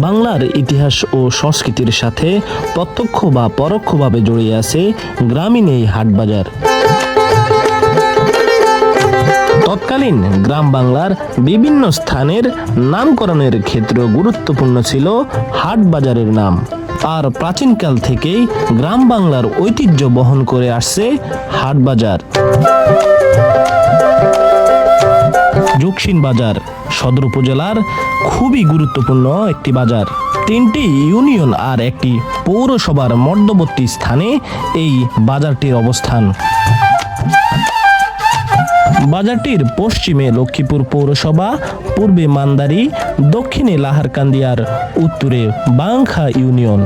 বাংলার ইতিহাস ও সংস্কৃতির সাথে প্রত্যক্ষ বা পরোক্ষভাবে জড়িয়ে আছে গ্রামীণ এই হাটবাজার তৎকালীন গ্রাম বাংলার বিভিন্ন স্থানের নামকরণের ক্ষেত্রে গুরুত্বপূর্ণ ছিল হাট বাজারের নাম। আর প্রাচীনকাল থেকেই গ্রাম বাংলার ঐতিহ্য বহন করে আসছে হাট বাজার। জুকসিন বাজার। সদর উপজেলার খুবই গুরুত্বপূর্ণ একটি বাজার। তিনটি ইউনিয়ন আর একটি পৌরসভার মধ্যবর্তী স্থানে এই বাজারটির অবস্থান। বাজারটির পশ্চিমে লক্ষ্মীপুর পৌরসভা, পূর্বে মান্দারি, দক্ষিণে লাহারকান্দিয়ার, উত্তরে বাংখা ইউনিয়ন।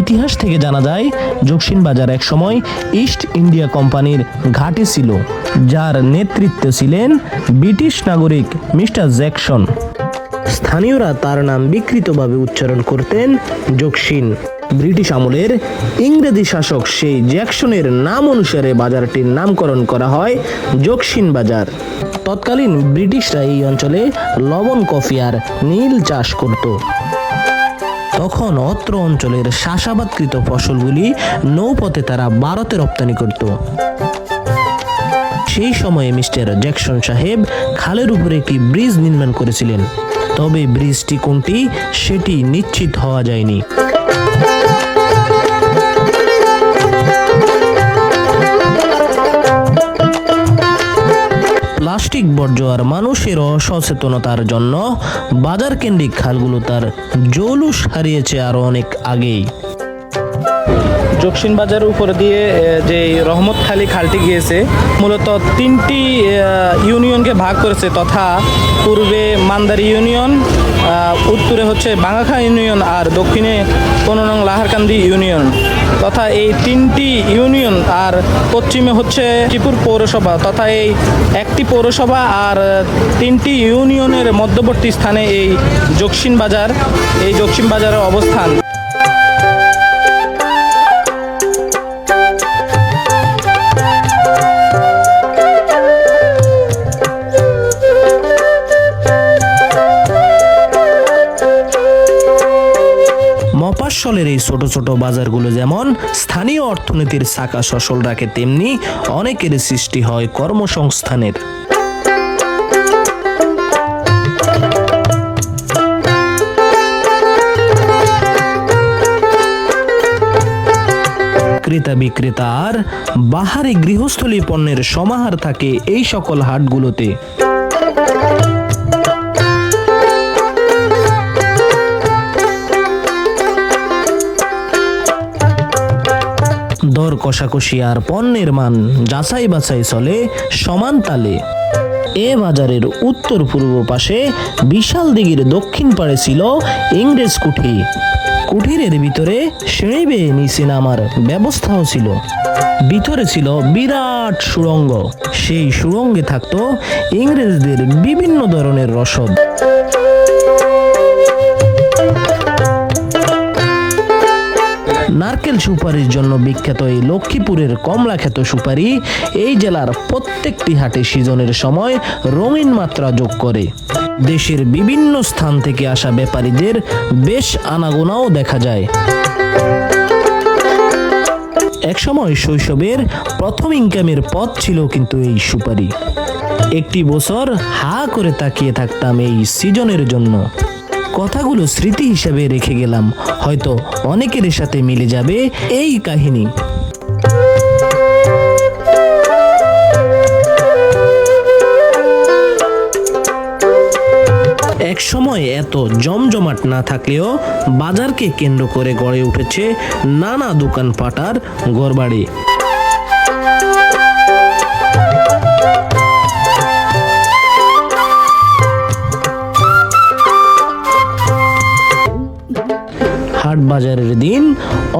ইতিহাস থেকে জানা যায় জকসিন বাজার এক সময় ইস্ট ইন্ডিয়া কোম্পানির ঘাঁটি ছিল, যার নেতৃত্বে ছিলেন ব্রিটিশ নাগরিক মিস্টার জ্যাকসন। স্থানীয়রা তার নাম বিকৃতভাবে উচ্চারণ করতেন জকসিন ব্রিটিশ আমলের ইংরেজি শাসক সেই জ্যাকসনের নাম অনুসারে বাজারটির নামকরণ করা হয় জকসিন বাজার। তৎকালীন ব্রিটিশরা এই অঞ্চলে লবণ কফি আর নীল চাষ করত। তখন অত্র অঞ্চলের শাসাবাদকৃত ফসলগুলি নৌপথে তারা ভারতে রপ্তানি করত। সেই সময়ে মিস্টার জ্যাকসন সাহেব খালের উপরে একটি ব্রিজ নির্মাণ করেছিলেন। তবে ব্রিজটি কোনটি, সেটি নিশ্চিত হওয়া যায়নি। প্লাস্টিক বর্জ্য আর মানুষের অসচেতনতার জন্য বাজার কেন্দ্রিক খালগুলো তার জৌলুস হারিয়েছে আরও অনেক আগেই। জকসিন বাজারের উপর দিয়ে যে রহমত খালি খালটি গিয়েছে, মূলত তিনটি ইউনিয়নকে ভাগ করেছে তথা পূর্বে মান্দারি ইউনিয়ন উত্তরে হচ্ছে বাঙাখা ইউনিয়ন আর দক্ষিণে পনেরো নং লাহারকান্দি ইউনিয়ন। তথা এই তিনটি ইউনিয়ন আর পশ্চিমে হচ্ছে ত্রিপুর পৌরসভা। তথা এই একটি পৌরসভা আর তিনটি ইউনিয়নের মধ্যবর্তী স্থানে এই জকসিন বাজার এই জকসিন বাজারের অবস্থান। মফাস্বলের এই ছোট ছোট বাজারগুলো যেমন স্থানীয় অর্থনীতির চাকা সচল রাখে, তেমনি অনেকের সৃষ্টি হয় কর্মসংস্থানের। ক্রেতা বিক্রেতা আর বাহারি গৃহস্থলী পণ্যের সমাহার থাকে এই সকল হাটগুলোতে। দর কষাকষি আর পণ্যের মান যাচাই বাছাই চলে সমান তালে। এ বাজারের উত্তর পূর্ব পাশে বিশাল দিঘির দক্ষিণ পাড়ে ছিল ইংরেজ কুঠি। কুঠিরের ভিতরে সিঁড়ি বেয়ে নিচে নামার ব্যবস্থাও ছিল। ভিতরে ছিল বিরাট সুড়ঙ্গ। সেই সুড়ঙ্গে থাকতো ইংরেজদের বিভিন্ন ধরনের রসদ। নারকেল সুপারির জন্য বিখ্যাত এই লক্ষ্মীপুরের কমলা খ্যাত সুপারি এই জেলার প্রত্যেকটি হাটে সিজনের সময় রঙিন মাত্রা যোগ করে। দেশের বিভিন্ন স্থান থেকে আসা ব্যাপারীদের বেশ আনাগোনাও দেখা যায়। একসময় শৈশবের প্রথম ইনকামের পথ ছিল কিন্তু এই সুপারি। একটি বছর হা করে তাকিয়ে থাকতাম এই সিজনের জন্য। কথাগুলো স্মৃতি হিসেবে রেখে গেলাম। হয়তো অনেকের সাথে মিলে যাবে এই কাহিনী। এক সময় এত জমজমাট না থাকলেও বাজারকে কেন্দ্র করে গড়ে উঠেছে নানা দোকানপাট আর গড়বাড়ি হাট বাজারের দিন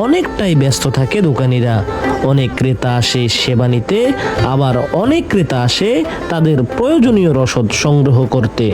অনেকটাই ব্যস্ত থাকে দোকানিরা। অনেক ক্রেতা আসে সেবা নিতে, আবার অনেক ক্রেতা আসে তাদের প্রয়োজনীয় রসদ সংগ্রহ করতে।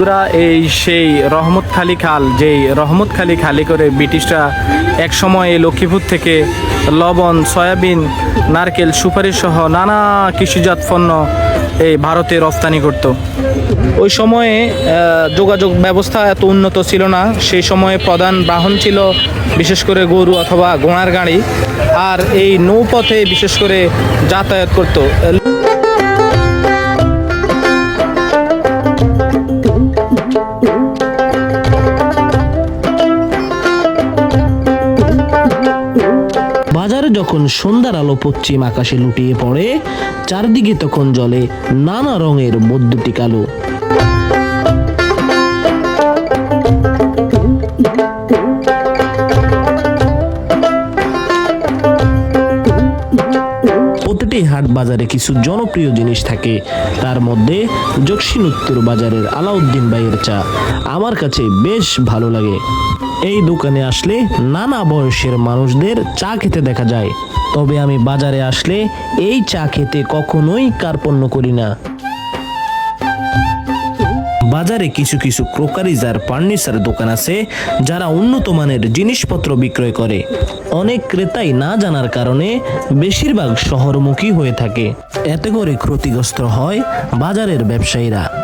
বন্ধুরা, এই সেই রহমতখালী খাল যেই রহমতখালী খালি করে ব্রিটিশরা এক সময় এই লক্ষ্মীপুর থেকে লবণ, সয়াবিন, নারকেল সুপারি সহ নানা কৃষিজাত পণ্য এই ভারতে রপ্তানি করত। ওই সময়ে যোগাযোগ ব্যবস্থা এত উন্নত ছিল না। সেই সময়ে প্রধান বাহন ছিল বিশেষ করে গরু অথবা ঘোড়ার গাড়ি। আর এই নৌপথে বিশেষ করে যাতায়াত করত। যখন সন্ধ্যার আলো পশ্চিম আকাশে লুটিয়ে পড়ে চারদিকে তখন জলে নানা রঙের বৈদ্যুতিক আলো বাজারে কিছু জনপ্রিয় জিনিস থাকে। তার মধ্যে জকসিন উত্তর বাজারের আলাউদ্দিন ভাইয়ের চা। আমার কাছে বেশ ভালো লাগে। এই দোকানে আসলে নানা বয়সের মানুষদের চা খেতে দেখা যায়। তবে আমি বাজারে আসলে এই চা খেতে কখনোই কার্পণ্য করি না। বাজারে কিছু কিছু ক্রোকারিজ আর ফার্নিচার দোকান আছে, যারা উন্নত মানের জিনিসপত্র বিক্রয় করে। অনেক ক্রেতাই না জানার কারণে বেশিরভাগ শহরমুখী হয়ে থাকে। এতে করে ক্ষতিগ্রস্ত হয় বাজারের ব্যবসায়ীরা।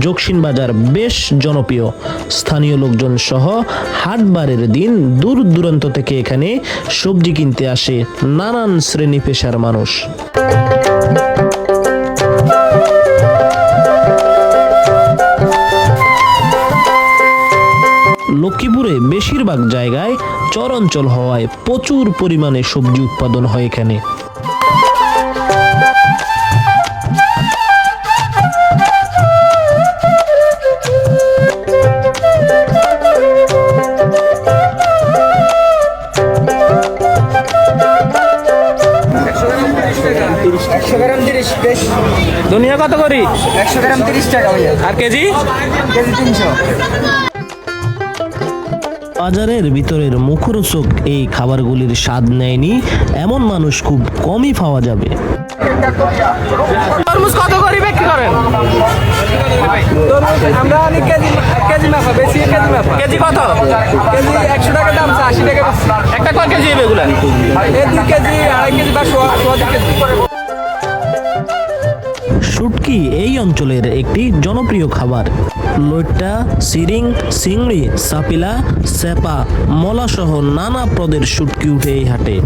জকসিন বাজার বেশ জনপ্রিয়। স্থানীয় লোকজন সহ হাটবারের দিন দূর দূরান্ত থেকে এখানে সবজি কিনতে আসে নানান শ্রেণি পেশার মানুষ। লক্ষ্মীপুরে বেশিরভাগ জায়গায় চর অঞ্চল হওয়ায় প্রচুর পরিমাণে সবজি উৎপাদন হয় এখানে। দুনিয়া একশো গ্রাম তিরিশ টাকা আর কেজি? কেজি তিনশো। বাজারের ভিতরের মুখরোচক এই খাবারগুলির স্বাদ নেয়নি এমন মানুষ খুব কমই পাওয়া যাবে। তরমুজ কত করে বিক্রি করেন? আমরা অনেক কেজি কেজি মাফা বেশি কেজি মাফা কেজি কত? কেজি একশো টাকা দাম আশি টাকা একটা কয় কেজি হবে এগুলা। এই দুই কেজি আড়াই কেজি বা সোয়া সোয়া কেজি। শুটকি এই অঞ্চলের একটি জনপ্রিয় খাবার? লইট্টা সিরিং চিংড়ি সাপিলা সেপা মলা সহ নানা পদের শুটকি উঠে এই হাটে।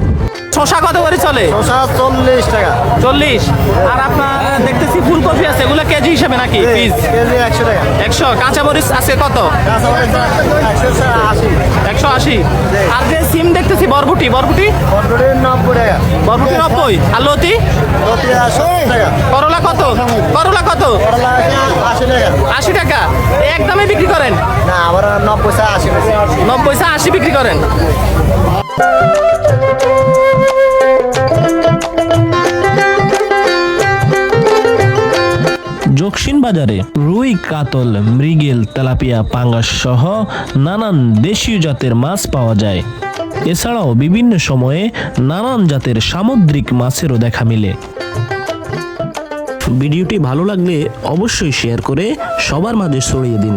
শশা কত করে চলে? শশা চল্লিশ টাকা। চল্লিশ। আর আপনার দেখতেছি ফুলকপি আছে এগুলো কেজি হিসেবে নাকি পিস? কেজি একশো টাকা। একশো। কাঁচামরিচ আছে কত? একশো আশি। একশো আশি। আর যে সিম দেখতেছি বরবুটি বরবুটি? পটলের নব্বই টাকা। বরবুটি নব্বই। আর লতি? সত্তর টাকা। করলা কত? আশি টাকা। একদমে বিক্রি করেন? না আমার নব্বই আশি নব্বই চা আশি বিক্রি করেন। জকসিন বাজারে রুই কাতল মৃগেল তেলাপিয়া পাঙ্গাস সহ নানান দেশীয় জাতের মাছ পাওয়া যায়। এছাড়াও বিভিন্ন সময়ে নানান জাতের সামুদ্রিক মাছেরও দেখা মিলে। ভিডিওটি ভালো লাগলে অবশ্যই শেয়ার করে সবার মাঝে ছড়িয়ে দিন।